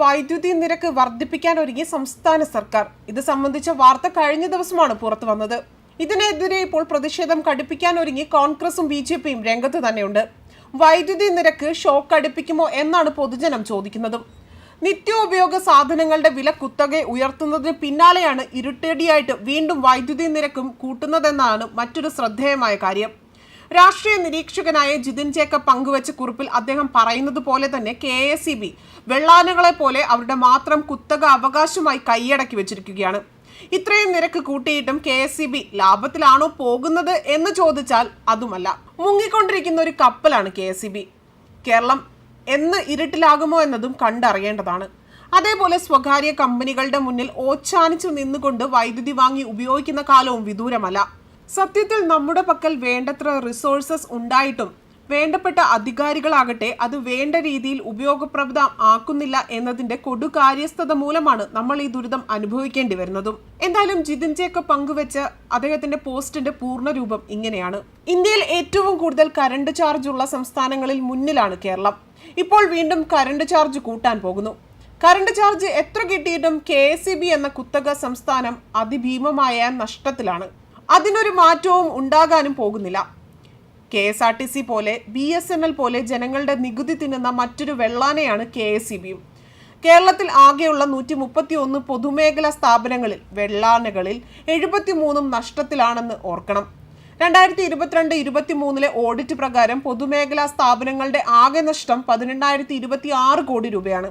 വൈദ്യുതി നിരക്ക് വർദ്ധിപ്പിക്കാൻ ഒരുങ്ങി സംസ്ഥാന സർക്കാർ. ഇത് സംബന്ധിച്ച വാർത്ത കഴിഞ്ഞ ദിവസമാണ് പുറത്തു വന്നത്. ഇതിനെതിരെ ഇപ്പോൾ പ്രതിഷേധം കടുപ്പിക്കാൻ ഒരുങ്ങി കോൺഗ്രസും ബി ജെ പിയും രംഗത്ത് തന്നെയുണ്ട്. വൈദ്യുതി നിരക്ക് ഷോക്ക് അടുപ്പിക്കുമോ എന്നാണ് പൊതുജനം ചോദിക്കുന്നതും. നിത്യോപയോഗ സാധനങ്ങളുടെ വില കുത്തകെ ഉയർത്തുന്നതിന് പിന്നാലെയാണ് ഇരുട്ടടിയായിട്ട് വീണ്ടും വൈദ്യുതി നിരക്കും കൂട്ടുന്നതെന്നാണ് മറ്റൊരു ശ്രദ്ധേയമായ കാര്യം. രാഷ്ട്രീയ നിരീക്ഷകനായ ജിതിൻ ജേക്കബ് പങ്കുവച്ച കുറിപ്പിൽ അദ്ദേഹം പറയുന്നത് പോലെ തന്നെ കെ എസ് ഇ ബി വെള്ളാനുകളെ പോലെ അവരുടെ മാത്രം കുത്തക അവകാശമായി കൈയടക്കി വെച്ചിരിക്കുകയാണ്. ഇത്രയും നിരക്ക് കൂട്ടിയിട്ടും കെ എസ് ഇ ബി ലാഭത്തിലാണോ പോകുന്നത് എന്ന് ചോദിച്ചാൽ അതുമല്ല. മുങ്ങിക്കൊണ്ടിരിക്കുന്ന ഒരു കപ്പലാണ് K S E B. Keralam എന്ന് ഇരുട്ടിലാകുമോ എന്നതും കണ്ടറിയേണ്ടതാണ്. അതേപോലെ സ്വകാര്യ കമ്പനികളുടെ മുന്നിൽ ഓച്ചാനിച്ചു നിന്നുകൊണ്ട് വൈദ്യുതി വാങ്ങി ഉപയോഗിക്കുന്ന കാലവും വിദൂരമല്ല. സത്യത്തിൽ നമ്മുടെ പക്കൽ വേണ്ടത്ര റിസോഴ്സസ് ഉണ്ടായിട്ടും വേണ്ടപ്പെട്ട അധികാരികളാകട്ടെ അത് വേണ്ട രീതിയിൽ ഉപയോഗപ്രദം ആക്കുന്നില്ല എന്നതിന്റെ കൊടുകാര്യസ്ഥത മൂലമാണ് നമ്മൾ ഈ ദുരിതം അനുഭവിക്കേണ്ടി വരുന്നതും. എന്തായാലും ജിതിൻ ജേക്കബ് പങ്കുവെച്ച അദ്ദേഹത്തിന്റെ പോസ്റ്റിന്റെ പൂർണരൂപം ഇങ്ങനെയാണ്. ഇന്ത്യയിൽ ഏറ്റവും കൂടുതൽ കറണ്ട് ചാർജ് ഉള്ള സംസ്ഥാനങ്ങളിൽ മുന്നിലാണ് കേരളം. ഇപ്പോൾ വീണ്ടും കറണ്ട് ചാർജ് കൂട്ടാൻ പോകുന്നു. കറണ്ട് ചാർജ് എത്ര കിട്ടിയിട്ടും കെ എന്ന കുത്തക സംസ്ഥാനം അതിഭീമമായ നഷ്ടത്തിലാണ്. അതിനൊരു മാറ്റവും ഉണ്ടാകാനും പോകുന്നില്ല. K S R T C പോലെ ബി എസ് എൻ എൽ പോലെ ജനങ്ങളുടെ നികുതി തിന്നുന്ന മറ്റൊരു വെള്ളാനയാണ് കെ എസ് ഇ ബിയും. കേരളത്തിൽ ആകെയുള്ള നൂറ്റി മുപ്പത്തി ഒന്ന് പൊതുമേഖലാ സ്ഥാപനങ്ങളിൽ വെള്ളാനകളിൽ എഴുപത്തിമൂന്നും നഷ്ടത്തിലാണെന്ന് ഓർക്കണം. രണ്ടായിരത്തി ഇരുപത്തിരണ്ട് ഇരുപത്തി മൂന്നിലെ ഓഡിറ്റ് പ്രകാരം പൊതുമേഖലാ സ്ഥാപനങ്ങളുടെ ആകെ നഷ്ടം പതിനെണ്ണായിരത്തി ഇരുപത്തി ആറ് കോടി രൂപയാണ്.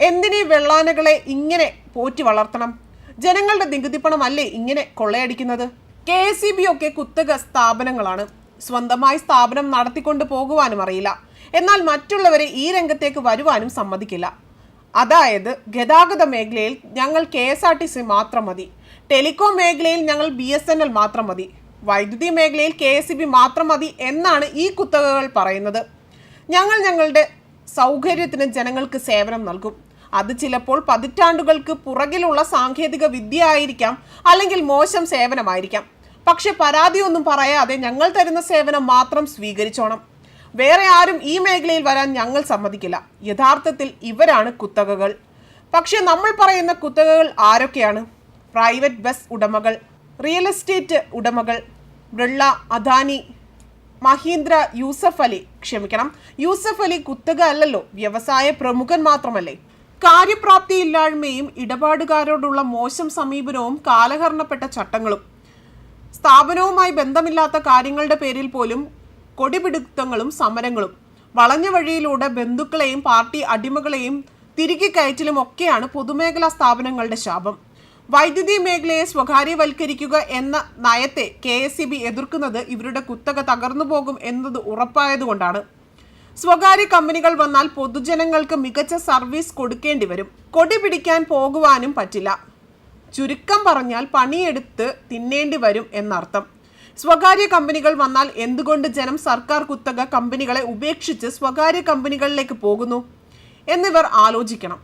എന്തിനീ വെള്ളാനകളെ ഇങ്ങനെ പോറ്റി വളർത്തണം? ജനങ്ങളുടെ നികുതി പണമല്ലേ ഇങ്ങനെ കൊള്ളയടിക്കുന്നത്? കെ എസ് സി ബി ഒക്കെ കുത്തക സ്ഥാപനങ്ങളാണ്. സ്വന്തമായി സ്ഥാപനം നടത്തിക്കൊണ്ട് പോകുവാനും അറിയില്ല. എന്നാൽ മറ്റുള്ളവരെ ഈ രംഗത്തേക്ക് വരുവാനും സമ്മതിക്കില്ല. അതായത് ഗതാഗത മേഖലയിൽ ഞങ്ങൾ K S R T C മാത്രം മതി. ടെലികോം മേഖലയിൽ ഞങ്ങൾ ബി എസ് എൻ എൽ മാത്രം മതി. വൈദ്യുതി മേഖലയിൽ കെ എസ് സി ബി മാത്രം മതി എന്നാണ് ഈ കുത്തകകൾ പറയുന്നത്. ഞങ്ങൾ ഞങ്ങളുടെ സൗകര്യത്തിന് ജനങ്ങൾക്ക് സേവനം നൽകും. അത് ചിലപ്പോൾ പതിറ്റാണ്ടുകൾക്ക് പുറകിലുള്ള സാങ്കേതിക വിദ്യ ആയിരിക്കാം അല്ലെങ്കിൽ മോശം സേവനമായിരിക്കാം. പക്ഷെ പരാതിയൊന്നും പറയാതെ ഞങ്ങൾ തരുന്ന സേവനം മാത്രം സ്വീകരിച്ചോണം. വേറെ ആരും ഈ മേഖലയിൽ വരാൻ ഞങ്ങൾ സമ്മതിക്കില്ല. യഥാർത്ഥത്തിൽ ഇവരാണ് കുത്തകകൾ. പക്ഷെ നമ്മൾ പറയുന്ന കുത്തകകൾ ആരൊക്കെയാണ്? പ്രൈവറ്റ് ബസ് ഉടമകൾ റിയൽ എസ്റ്റേറ്റ് ഉടമകൾ ബിർള അദാനി മഹീന്ദ്ര യൂസഫ് അലി. ക്ഷമിക്കണം. യൂസഫ് അലി കുത്തക അല്ലല്ലോ വ്യവസായ പ്രമുഖൻ മാത്രമല്ലേ? കാര്യപ്രാപ്തിയില്ലായ്മയും ഇടപാടുകാരോടുള്ള മോശം സമീപനവും കാലഹരണപ്പെട്ട ചട്ടങ്ങളും. സ്ഥാപനവുമായി ബന്ധമില്ലാത്ത കാര്യങ്ങളുടെ പേരിൽ പോലും കൊടിപിടുത്തങ്ങളും സമരങ്ങളും. വളഞ്ഞ വഴിയിലൂടെ ബന്ധുക്കളെയും പാർട്ടി അടിമകളെയും തിരികെ കയറ്റലും ഒക്കെയാണ് പൊതുമേഖലാ സ്ഥാപനങ്ങളുടെ ശാപം. വൈദ്യുതി മേഖലയെ സ്വകാര്യവൽക്കരിക്കുക എന്ന നയത്തെ കെ എസ് എതിർക്കുന്നത് ഇവരുടെ കുത്തക തകർന്നു പോകും എന്നത് ഉറപ്പായതുകൊണ്ടാണ്. സ്വകാര്യ കമ്പനികൾ വന്നാൽ പൊതുജനങ്ങൾക്ക് മികച്ച സർവീസ് കൊടുക്കേണ്ടി വരും. കൊടി പിടിക്കാൻ പോകുവാനും പറ്റില്ല. ചുരുക്കം പറഞ്ഞാൽ പണിയെടുത്ത് തിന്നേണ്ടി വരും എന്നർത്ഥം. സ്വകാര്യ കമ്പനികൾ വന്നാൽ എന്തുകൊണ്ട് ജനം സർക്കാർ കുത്തക കമ്പനികളെ ഉപേക്ഷിച്ച് സ്വകാര്യ കമ്പനികളിലേക്ക് പോകുന്നു? എന്നിവർ ആലോചിക്കണം.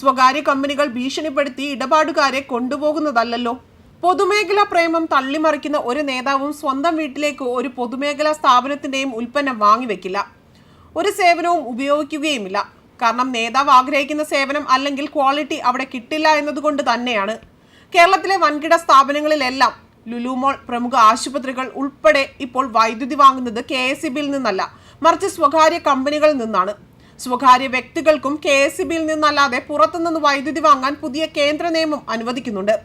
സ്വകാര്യ കമ്പനികൾ ഭീഷണിപ്പെടുത്തി ഇടപാടുകാരെ കൊണ്ടുപോകുന്നതല്ലല്ലോ. പൊതുമേഖലാ പ്രേമം തള്ളിമറിക്കുന്ന ഒരു നേതാവും സ്വന്തം വീട്ടിലേക്ക് ഒരു പൊതുമേഖലാ സ്ഥാപനത്തിന്റെയും ഉൽപ്പന്നം വാങ്ങിവെക്കില്ല. ഒരു സേവനവും ഉപയോഗിക്കുകയുമില്ല. കാരണം നേതാവ് ആഗ്രഹിക്കുന്ന സേവനം അല്ലെങ്കിൽ ക്വാളിറ്റി അവിടെ കിട്ടില്ല എന്നതുകൊണ്ട് തന്നെയാണ്. കേരളത്തിലെ വൻകിട സ്ഥാപനങ്ങളിലെല്ലാം ലുലുമോൾ പ്രമുഖ ആശുപത്രികൾ ഉൾപ്പെടെ ഇപ്പോൾ വൈദ്യുതി വാങ്ങുന്നത് കെ എസ് നിന്നല്ല മറിച്ച് സ്വകാര്യ കമ്പനികളിൽ നിന്നാണ്. സ്വകാര്യ വ്യക്തികൾക്കും കെ എസ് ബിയിൽ നിന്നല്ലാതെ പുറത്തുനിന്ന് വൈദ്യുതി വാങ്ങാൻ പുതിയ കേന്ദ്ര നിയമം അനുവദിക്കുന്നുണ്ട്.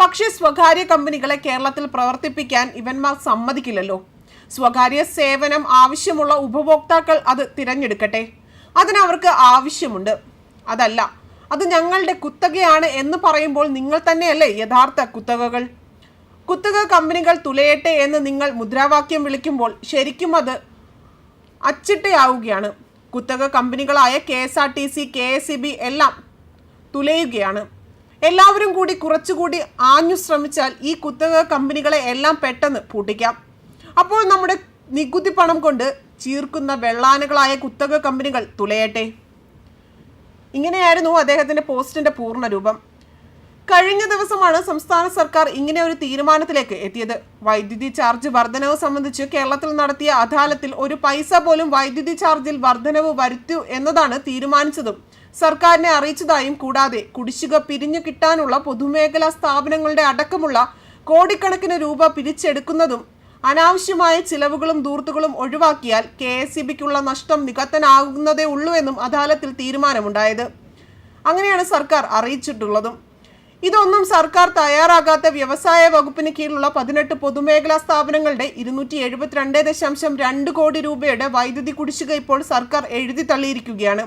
പക്ഷേ സ്വകാര്യ കമ്പനികളെ കേരളത്തിൽ പ്രവർത്തിപ്പിക്കാൻ ഇവന്മാർ സമ്മതിക്കില്ലല്ലോ. സ്വകാര്യ സേവനം ആവശ്യമുള്ള ഉപഭോക്താക്കൾ അത് തിരഞ്ഞെടുക്കട്ടെ. അതിനവർക്ക് ആവശ്യമുണ്ട്. അതല്ല അത് ഞങ്ങളുടെ കുത്തകയാണ് എന്ന് പറയുമ്പോൾ നിങ്ങൾ തന്നെയല്ലേ യഥാർത്ഥ കുത്തകകൾ? കുത്തക കമ്പനികൾ തുലയട്ടെ എന്ന് നിങ്ങൾ മുദ്രാവാക്യം വിളിക്കുമ്പോൾ ശരിക്കും അത് അച്ചിട്ടയാവുകയാണ്. കുത്തക കമ്പനികളായ K S R T C K S E B എല്ലാം തുലയുകയാണ്. എല്ലാവരും കൂടി കുറച്ചുകൂടി ആഞ്ഞു ശ്രമിച്ചാൽ ഈ കുത്തക കമ്പനികളെ എല്ലാം പെട്ടെന്ന് പൂട്ടിക്കാം. അപ്പോൾ നമ്മുടെ നികുതി പണം കൊണ്ട് ചീർക്കുന്ന വെള്ളാനകളായ കുത്തക കമ്പനികൾ തുലയട്ടെ. ഇങ്ങനെയായിരുന്നു അദ്ദേഹത്തിന്റെ പോസ്റ്റിന്റെ പൂർണ രൂപം. കഴിഞ്ഞ ദിവസമാണ് സംസ്ഥാന സർക്കാർ ഇങ്ങനെ ഒരു തീരുമാനത്തിലേക്ക് എത്തിയത്. വൈദ്യുതി ചാർജ് വർധനവ് സംബന്ധിച്ച് കേരളത്തിൽ നടത്തിയ അദാലത്തിൽ ഒരു പൈസ പോലും വൈദ്യുതി ചാർജിൽ വർധനവ് വരുത്തു എന്നതാണ് തീരുമാനിച്ചതും സർക്കാരിനെ അറിയിച്ചതായും കൂടാതെ കുടിശ്ശിക പിരിഞ്ഞു കിട്ടാനുള്ള പൊതുമേഖലാ സ്ഥാപനങ്ങളുടെ അടക്കമുള്ള കോടിക്കണക്കിന് രൂപ പിരിച്ചെടുക്കുന്നതും അനാവശ്യമായ ചിലവുകളും ദൂർത്തുകളും ഒഴിവാക്കിയാൽ കെ എസ് സി ബിക്കുള്ള നഷ്ടം നികത്തനാകുന്നതേ ഉള്ളൂ എന്നും അദാലത്തിൽ തീരുമാനമുണ്ടായത്. അങ്ങനെയാണ് സർക്കാർ അറിയിച്ചിട്ടുള്ളതും. ഇതൊന്നും സർക്കാർ തയ്യാറാകാത്ത വ്യവസായ വകുപ്പിന് കീഴിലുള്ള പതിനെട്ട് പൊതുമേഖലാ സ്ഥാപനങ്ങളുടെ ഇരുന്നൂറ്റി എഴുപത്തിരണ്ട് ദശാംശം രണ്ട് കോടി രൂപയുടെ വൈദ്യുതി കുടിശ്ശിക ഇപ്പോൾ സർക്കാർ എഴുതി തള്ളിയിരിക്കുകയാണ്.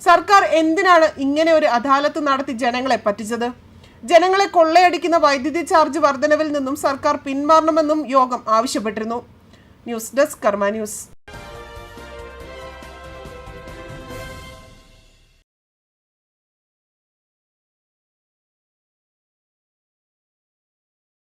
സർക്കാർ എന്തിനാണ് ഇങ്ങനെ ഒരു അദാലത്ത് നടത്തി ജനങ്ങളെ പറ്റിച്ചത്? ജനങ്ങളെ കൊള്ളയടിക്കുന്ന വൈദ്യുതി ചാർജ് വർധനവിൽ നിന്നും സർക്കാർ പിന്മാറണമെന്നും യോഗം ആവശ്യപ്പെട്ടിരുന്നു. News desk Karma news.